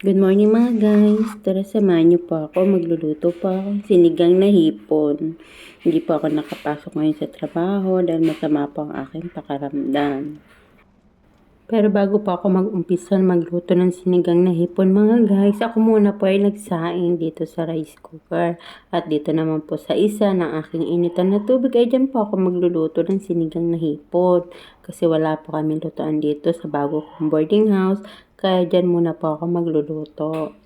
Good morning mga guys. Tara samahan niyo po ako. Magluluto po ako. ng Sinigang na hipon. Hindi po ako nakapasok ngayon sa trabaho dahil masama po ang aking pakaramdam. Pero bago po ako mag-umpisa magluto ng sinigang na hipon mga guys, ako muna po ay nagsaing dito sa rice cooker. At dito naman po sa isa ng aking initan na tubig ay dyan po ako magluluto ng sinigang na hipon. Kasi wala po kami lutuan dito sa bago kong boarding house. Kaya dyan muna po ako magluluto.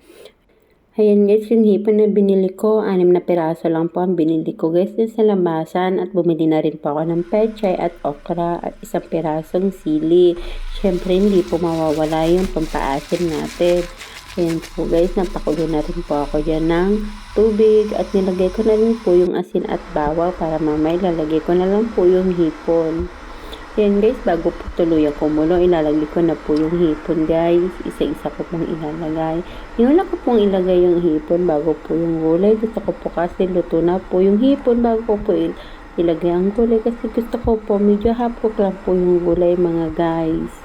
Ayan guys, yung hipon na binili ko, anim na piraso lang po ang binili ko guys din sa lamasan at bumili na rin po ako ng pechay at okra at isang pirasong sili. Siyempre hindi po mawawala yung pampaasin natin. Ayan po guys, napakulo na rin po ako dyan ng tubig at nilagay ko na rin po yung asin at bawang para mamay lalagay ko na lang po yung hipon. Yan guys, bago po tuluyan kumulo, ilalagay ko na po yung hipon guys. Isa-isa ko pong ilalagay. Inuna ko pong ilagay yung hipon bago po yung gulay. Gusto ko po kasi luto na po yung hipon bago ko po ilagay ang gulay. Kasi gusto ko po medyo hapok lang po yung gulay mga guys.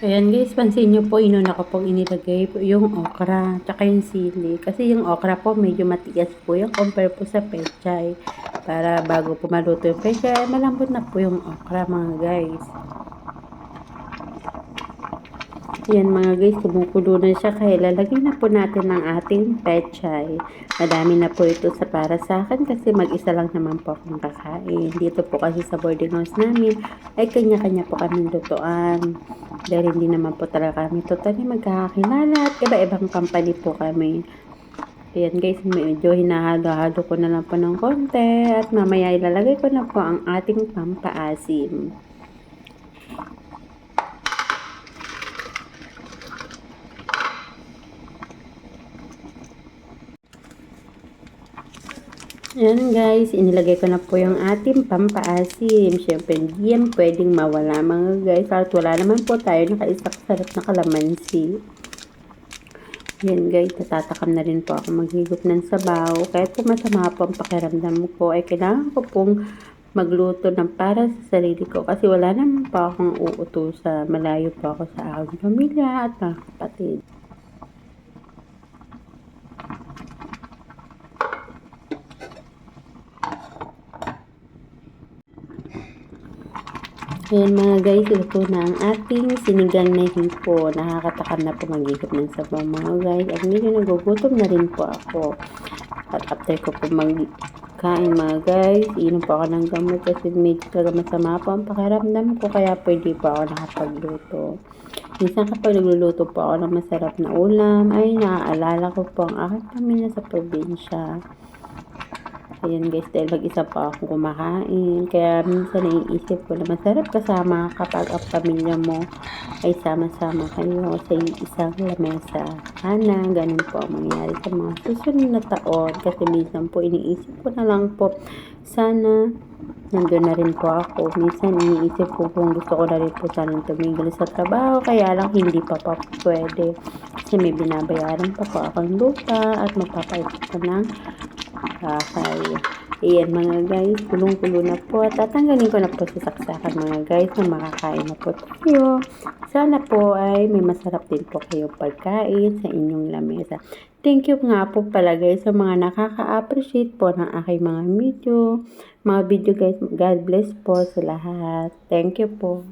Ayan guys, pansin nyo po, inuna ko pong inilagay po yung okra, tsaka yung sili. Kasi yung okra po, medyo matigas po yung compare po sa pechay. Para bago po maluto yung pechay, malambot na po yung okra mga guys. Yan mga guys, kumukulo na siya kaya lalagyan na po natin ng ating pechay. Madami na po ito sa para sa akin kasi mag-isa lang naman po akong kakain. Dito po kasi sa boarding house namin ay kanya-kanya po kami lutuan. Dahil hindi naman po talaga kami totally magkakakilala at iba-ibang company po kami. Ayan guys, medyo hinahalo-halo ko na lang po ng konti at mamaya ilalagay ko na po ang ating pampaasim. Ayan guys, inilagay ko na po yung ating pampaasim. Siyempre, hindi yan pwedeng mawala mga guys. At wala naman po tayo nakaisak sarap na kalamansi. Ayan guys, natatakam na rin po ako maghigop ng sabaw. Kahit po masama po ang pakiramdam ko, ay kailangan ko pong magluto ng para sa sarili ko. Kasi wala naman po akong uutusan. Malayo po ako sa aking pamilya at mga kapatid. Ayan mga guys, ito na ang ating sinigang na hipo. Nakakatakam na po maghihip ng sabaw mga guys. At medyo nagugutom na rin po ako. At after ko po magkain mga guys, inom po ako ng gamot kasi medyo talaga masama po ang pakiramdam ko. Kaya pwede po ako nakapagluto. Minsan kapag nagluluto po ako ng masarap na ulam, ay naaalala ko po ang aking pamilya sa probinsya. Ayan guys, dahil mag-isa pa akong kumakain. Kaya minsan naiisip ko na masarap kasama kapag ang pamilya mo ay sama-sama kayo sa isang lamesa. Sana, ganun po ang mangyari sa mga susunod na taon. Kasi minsan po iniisip ko na lang po, sana nandun na rin po ako. Minsan iniisip ko kung gusto ko na rin po sana tumigil sa trabaho. Kaya lang hindi pa pa pwede. Kasi may binabayaran pa po akong lupa at magpapaikot ko ng bahay. Ayan mga guys, kulong-kulo na po. At tatanggalin ko na po sa saksakan mga guys na makakain na po tayo. Sana po ay may masarap din po kayo pagkain sa inyong lamesa. Thank you nga po pala guys sa mga nakaka-appreciate po ng aking mga video. Mga video guys, God bless po sa lahat. Thank you po.